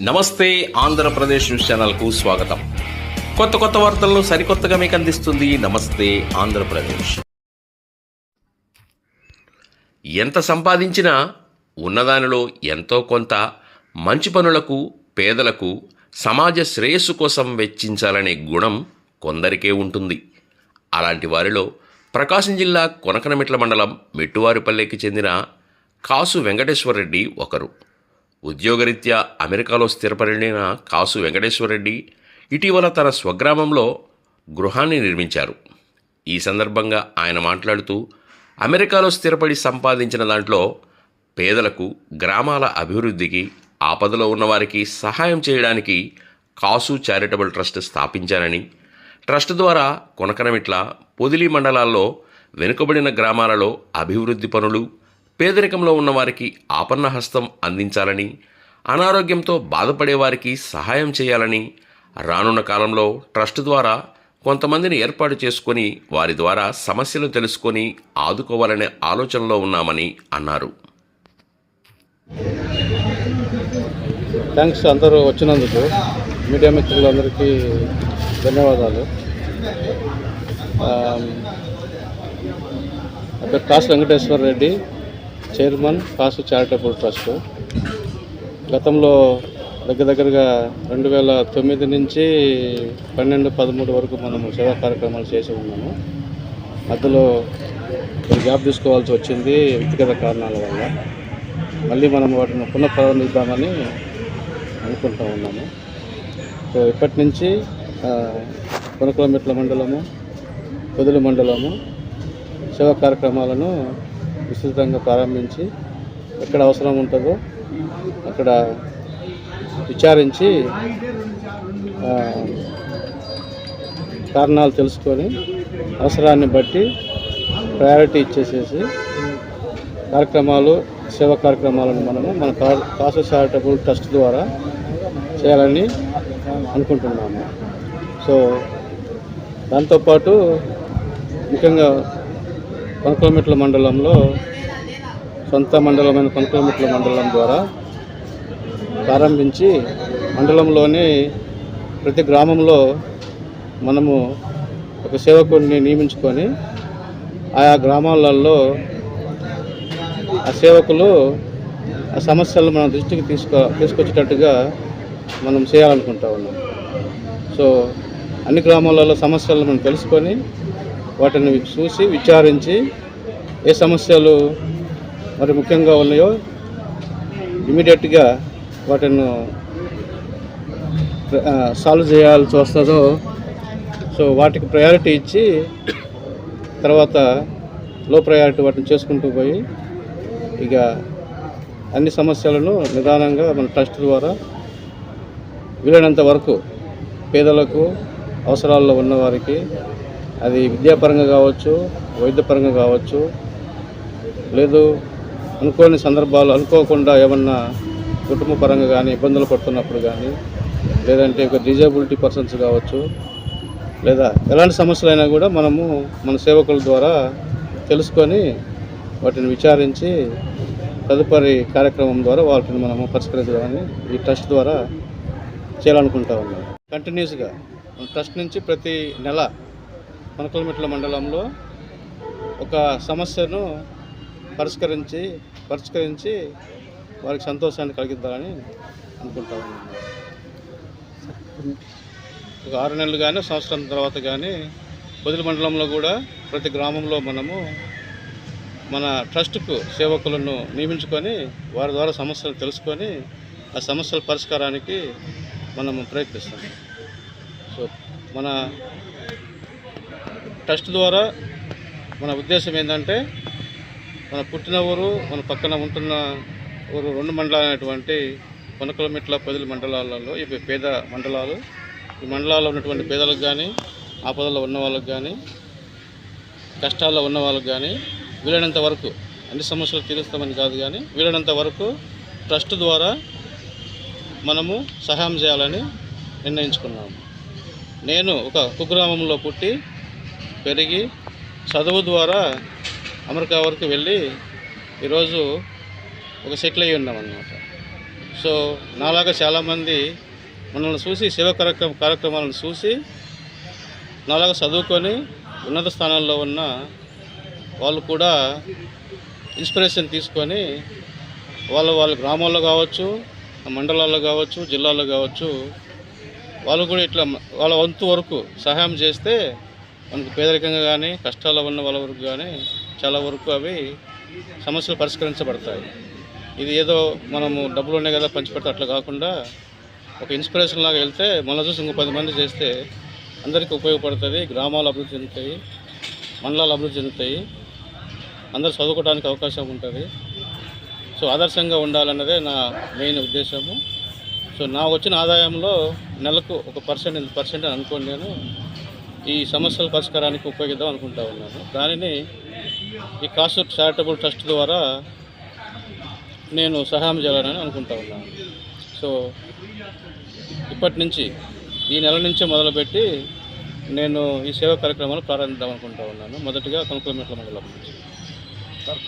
నమస్తే ఆంధ్రప్రదేశ్ న్యూస్ ఛానల్కు స్వాగతం. కొత్త కొత్త వార్తలను సరికొత్తగా మీకు అందిస్తుంది నమస్తే ఆంధ్రప్రదేశ్. ఎంత సంపాదించినా ఉన్నదానిలో ఎంతో కొంత మంచి పనులకు పేదలకు సమాజ శ్రేయస్సు కోసం వెచ్చించాలనే గుణం కొందరికే ఉంటుంది. అలాంటి వారిలో ప్రకాశం జిల్లా కొనకనమిట్ల మండలం మెట్టువారిపల్లెకి చెందిన కాసు వెంకటేశ్వరరెడ్డి ఒకరు. ఉద్యోగరీత్యా అమెరికాలో స్థిరపడిన కాసు వెంకటేశ్వరరెడ్డి ఇటీవల తన స్వగ్రామంలో గృహాన్ని నిర్మించారు. ఈ సందర్భంగా ఆయన మాట్లాడుతూ అమెరికాలో స్థిరపడి సంపాదించిన దాంట్లో పేదలకు గ్రామాల అభివృద్ధికి ఆపదలో ఉన్నవారికి సహాయం చేయడానికి కాసు చారిటబుల్ ట్రస్ట్ స్థాపించానని ట్రస్ట్ ద్వారా కొనకనమిట్ల పొదిలి మండలాల్లో వెనుకబడిన గ్రామాలలో అభివృద్ధి పనులు పేదరికంలో ఉన్నవారికి ఆపన్నహస్తం అందించాలని అనారోగ్యంతో బాధపడే వారికి సహాయం చేయాలని రానున్న కాలంలో ట్రస్ట్ ద్వారా కొంతమందిని ఏర్పాటు చేసుకొని వారి ద్వారా సమస్యలు తెలుసుకొని ఆదుకోవాలనే ఆలోచనలో ఉన్నామని అన్నారు. థ్యాంక్స్ అందరూ వచ్చినందుకు మీడియా మిత్రులందరికీ ధన్యవాదాలు. Kasu Venkateswara Reddy chairman Kasu charitable trust. గతంలో దగ్గర దగ్గరగా రెండు వేల తొమ్మిది నుంచి పన్నెండు పదమూడు వరకు మనము సేవా కార్యక్రమాలు చేసి ఉన్నాము. మధ్యలో గ్యాప్ తీసుకోవాల్సి వచ్చింది వ్యక్తిగత కారణాల వల్ల. మళ్ళీ మనం వాటిని పునఃప్రారంభిద్దామని అనుకుంటూ ఉన్నాము. సో ఇప్పటి నుంచి కొనకులమెట్ల మండలము పొదులు మండలము సేవా కార్యక్రమాలను విస్తృతంగా ప్రారంభించి ఎక్కడ అవసరం ఉంటుందో అక్కడ విచారించి కారణాలు తెలుసుకొని అవసరాన్ని బట్టి ప్రయారిటీ ఇచ్చేసేసి కార్యక్రమాలు సేవా కార్యక్రమాలను మనము మన కా- కాసు చారిటబుల్ ట్రస్ట్ ద్వారా చేయాలని అనుకుంటున్నాము. సో దాంతోపాటు ముఖ్యంగా కొనకలమిట్ల మండలంలో సొంత మండలమైన కొనకలమిట్ల మండలం ద్వారా ప్రారంభించి మండలంలోని ప్రతి గ్రామంలో మనము ఒక సేవకుడిని నియమించుకొని ఆయా గ్రామాలలో ఆ సేవకులు ఆ సమస్యలు మన దృష్టికి తీసుకో తీసుకొచ్చేటట్టుగా మనం చేయాలనుకుంటా ఉన్నాం. సో అన్ని గ్రామాలలో సమస్యలు మనం తెలుసుకొని వాటిని చూసి విచారించి ఏ సమస్యలు మరి ముఖ్యంగా ఉన్నాయో ఇమీడియట్గా వాటిని సాల్వ్ చేయాల్సి వస్తుందో సో వాటికి ప్రయారిటీ ఇచ్చి తర్వాత లో ప్రయారిటీ వాటిని చేసుకుంటూ పోయి ఇక అన్ని సమస్యలను నిదానంగా మన ట్రస్ట్ ద్వారా వీలైనంత వరకు పేదలకు అవసరాల్లో ఉన్నవారికి అది విద్యాపరంగా కావచ్చు వైద్యపరంగా కావచ్చు లేదు అనుకోని సందర్భాలు అనుకోకుండా ఏమన్నా కుటుంబ పరంగా కానీ ఇబ్బందులు పడుతున్నప్పుడు కానీ లేదంటే ఒక డిజేబిలిటీ పర్సన్స్ కావచ్చు లేదా ఎలాంటి సమస్యలైనా కూడా మనము మన సేవకుల ద్వారా తెలుసుకొని వాటిని విచారించి తదుపరి కార్యక్రమం ద్వారా వాటిని మనము పరిష్కరించడాన్ని ఈ ట్రస్ట్ ద్వారా చేయాలనుకుంటా ఉన్నాం. కంటిన్యూస్గా మన ట్రస్ట్ నుంచి ప్రతి నెల కొనకలమెట్ల మండలంలో ఒక సమస్యను పరిష్కరించి పరిష్కరించి వారికి సంతోషాన్ని కలిగిద్దామని అనుకుంటా ఒక ఆరు నెలలు కానీ సంవత్సరం తర్వాత కానీ పొదిలి మండలంలో కూడా ప్రతి గ్రామంలో మనము మన ట్రస్ట్కు సేవకులను నియమించుకొని వారి ద్వారా సమస్యలు తెలుసుకొని ఆ సమస్యల పరిష్కారానికి మనము ప్రయత్నిస్తాం. సో మన ట్రస్ట్ ద్వారా మన ఉద్దేశం ఏంటంటే మన పుట్టిన ఊరు మన పక్కన ఉంటున్న ఊరు రెండు మండలాలైనటువంటి కొనకలమిట్ల పదుల మండలాలలో ఇవి పేద మండలాలు. ఈ మండలాల్లో ఉన్నటువంటి పేదలకు కానీ ఆపదలో ఉన్న వాళ్ళకి కానీ కష్టాల్లో ఉన్న వాళ్ళకి కానీ వీలైనంత వరకు అన్ని సమస్యలు తీరుస్తామని కాదు కానీ వీలైనంత వరకు ట్రస్ట్ ద్వారా మనము సహాయం చేయాలని నిర్ణయించుకున్నాము. నేను ఒక కుగ్రామంలో పుట్టి పెరిగి చదువు ద్వారా అమెరికా వరకు వెళ్ళి ఈరోజు ఒక సెటిల్ అయ్యి ఉన్నామన్నమాట సో నాలాగా చాలామంది మనల్ని చూసి సేవ కార్యక్రమ కార్యక్రమాలను చూసి నాలాగా చదువుకొని ఉన్నత స్థానాల్లో ఉన్న వాళ్ళు కూడా ఇన్స్పిరేషన్ తీసుకొని వాళ్ళ వాళ్ళ గ్రామాల్లో కావచ్చు మండలాల్లో కావచ్చు జిల్లాల్లో కావచ్చు వాళ్ళు కూడా ఇట్లా వాళ్ళ వంతు వరకు సహాయం చేస్తే మనకు పేదరికంగా కానీ కష్టాల్లో ఉన్న వాళ్ళ వరకు కానీ చాలా వరకు అవి సమస్యలు పరిష్కరించబడతాయి. ఇది ఏదో మనము డబ్బులు ఉన్నాయి కదా పంచిపెడతా అట్లా కాకుండా ఒక ఇన్స్పిరేషన్ లాగా వెళ్తే మళ్ళీ చూసి ఇంకో పది మంది చేస్తే అందరికీ ఉపయోగపడుతుంది గ్రామాలు అభివృద్ధి చెందుతాయి మండలాలు అభివృద్ధి చెందుతాయి అందరూ చదువుకోవడానికి అవకాశం ఉంటుంది. సో ఆదర్శంగా ఉండాలన్నదే నా మెయిన్ ఉద్దేశము. సో నా వచ్చిన ఆదాయంలో నెలకు ఒక పర్సెంట్ పర్సెంట్ అని అనుకోండి నేను ఈ సమస్యల పరిష్కారానికి ఉపయోగిద్దాం అనుకుంటా ఉన్నాను. దానిని ఈ కాసు చారిటబుల్ ట్రస్ట్ ద్వారా నేను సహాయం చేయాలని అనుకుంటా ఉన్నాను. సో ఇప్పటి నుంచి ఈ నెల నుంచే మొదలుపెట్టి నేను ఈ సేవా కార్యక్రమాలు ప్రారంభిద్దాం అనుకుంటా ఉన్నాను. మొదటిగా కనుకొలమెట్ల మండలం. నుంచి సార్